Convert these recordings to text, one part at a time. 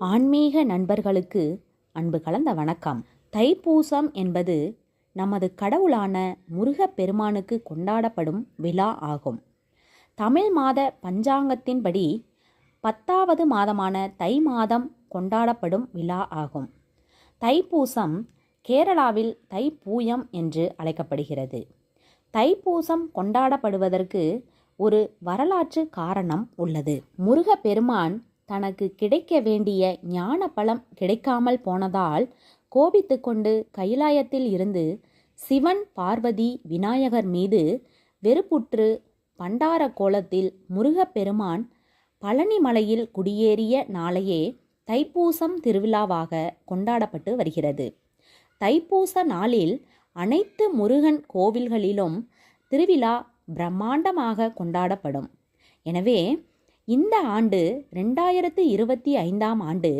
ஆன்மீக நண்பர்களுக்கு அன்பு கலந்த வணக்கம். தைப்பூசம் என்பது நமது கடவுளான முருகப் பெருமானுக்கு கொண்டாடப்படும் விழா ஆகும். தமிழ் மாத பஞ்சாங்கத்தின்படி பத்தாவது மாதமான தை மாதம் கொண்டாடப்படும் விழா ஆகும். தைப்பூசம் கேரளாவில் தைப்பூயம் என்று அழைக்கப்படுகிறது. தைப்பூசம் கொண்டாடப்படுவதற்கு ஒரு வரலாற்று காரணம் உள்ளது. முருகப்பெருமான் தனக்கு கிடைக்க வேண்டிய ஞான பலம் கிடைக்காமல் போனதால் கோபித்து கொண்டு கைலாயத்தில் இருந்து சிவன் பார்வதி விநாயகர் மீது வெறுப்புற்று பண்டார கோலத்தில் முருகப்பெருமான் பழனிமலையில் குடியேறிய நாளையே தைப்பூசம் திருவிழாவாக கொண்டாடப்பட்டு வருகிறது. தைப்பூச நாளில் அனைத்து முருகன் கோவில்களிலும் திருவிழா பிரம்மாண்டமாக கொண்டாடப்படும். எனவே இந்த ஆண்டு ரெண்டாயிரத்து இருபத்தி ஐந்தாம் ஆண்டு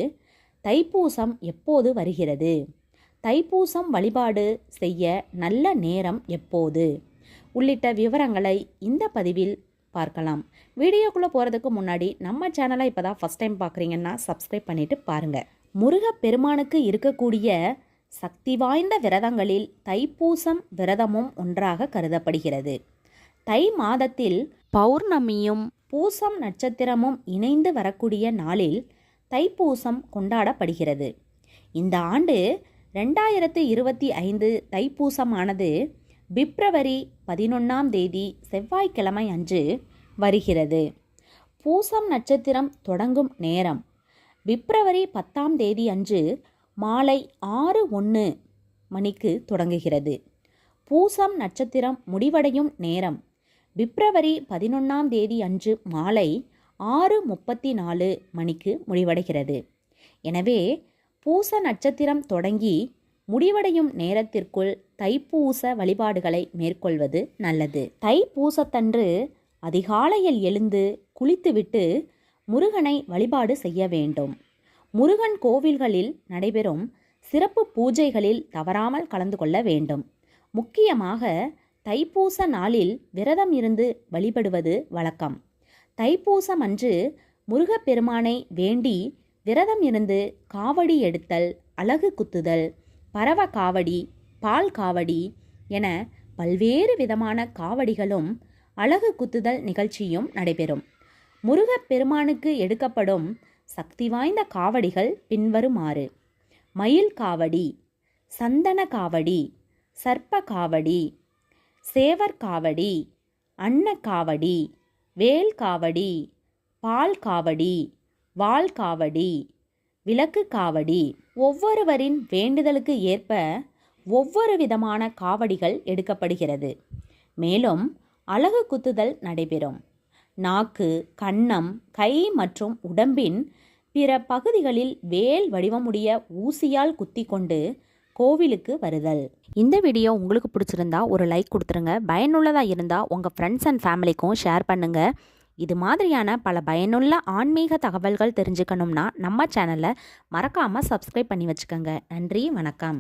தைப்பூசம் எப்போது வருகிறது? தைப்பூசம் வழிபாடு செய்ய நல்ல நேரம் எப்போது? உள்ளிட்ட விவரங்களை இந்த பதிவில் பார்க்கலாம். வீடியோக்குள்ளே போகிறதுக்கு முன்னாடி நம்ம சேனலை இப்போ தான் ஃபஸ்ட் டைம் பார்க்குறீங்கன்னா சப்ஸ்கிரைப் பண்ணிவிட்டு பாருங்கள் முருகப்பெருமானுக்கு இருக்கக்கூடிய சக்தி வாய்ந்த விரதங்களில் தைப்பூசம் விரதமும் ஒன்றாக கருதப்படுகிறது. தை மாதத்தில் பௌர்ணமியும் பூசம் நட்சத்திரமும் இணைந்து வரக்கூடிய நாளில் தைப்பூசம் கொண்டாடப்படுகிறது. இந்த ஆண்டு ரெண்டாயிரத்து இருபத்தி ஐந்து தைப்பூசமானது பிப்ரவரி பதினொன்றாம் தேதி செவ்வாய்க்கிழமை அன்று வருகிறது. பூசம் நட்சத்திரம் தொடங்கும் நேரம் பிப்ரவரி பத்தாம் தேதி அன்று மாலை ஆறு ஒன்று மணிக்கு தொடங்குகிறது. பூசம் நட்சத்திரம் முடிவடையும் நேரம் பிப்ரவரி பதினொன்றாம் தேதி அன்று மாலை ஆறு முப்பத்தி நாலு மணிக்கு முடிவடைகிறது. எனவே பூச நட்சத்திரம் தொடங்கி முடிவடையும் நேரத்திற்குள் தைப்பூச வழிபாடுகளை மேற்கொள்வது நல்லது. தைப்பூசத்தன்று அதிகாலையில் எழுந்து குளித்துவிட்டு முருகனை வழிபாடு செய்ய வேண்டும். முருகன் கோவில்களில் நடைபெறும் சிறப்பு பூஜைகளில் தவறாமல் கலந்து கொள்ள வேண்டும். முக்கியமாக தைப்பூச நாளில் விரதம் இருந்து வழிபடுவது வழக்கம். தைப்பூசம் அன்று முருகப்பெருமானை வேண்டி விரதம் இருந்து காவடி எடுத்தல் அழகு குத்துதல் பரவ காவடி பால் காவடி என பல்வேறு விதமான காவடிகளும் அழகு குத்துதல் நிகழ்ச்சியும் நடைபெறும். முருகப்பெருமானுக்கு எடுக்கப்படும் சக்தி வாய்ந்த காவடிகள் பின்வருமாறு. மயில் காவடி சந்தன காவடி சர்ப்ப காவடி சேவர் காவடி அன்ன காவடி வேல் காவடி பால் காவடி வால் காவடி விளக்கு காவடி. ஒவ்வொருவரின் வேண்டுதலுக்கு ஏற்ப ஒவ்வொரு விதமான காவடிகள் எடுக்கப்படுகிறது. மேலும் அழகு குத்துதல் நடைபெறும். நாக்கு கன்னம் கை மற்றும் உடம்பின் பிற பகுதிகளில் வேல் வடிவமுடைய ஊசியால் குத்தி கொண்டு கோவிலுக்கு வருதல். இந்த வீடியோ உங்களுக்கு பிடிச்சிருந்தா ஒரு லைக் கொடுத்துருங்க. பயனுள்ளதாக இருந்தால் உங்கள் ஃப்ரெண்ட்ஸ் அண்ட் ஃபேமிலிக்கும் ஷேர் பண்ணுங்கள் இது மாதிரியான பல பயனுள்ள ஆன்மீக தகவல்கள் தெரிஞ்சுக்கணும்னா நம்ம சேனலை மறக்காமல் சப்ஸ்கிரைப் பண்ணி வச்சுக்கோங்க. நன்றி வணக்கம்.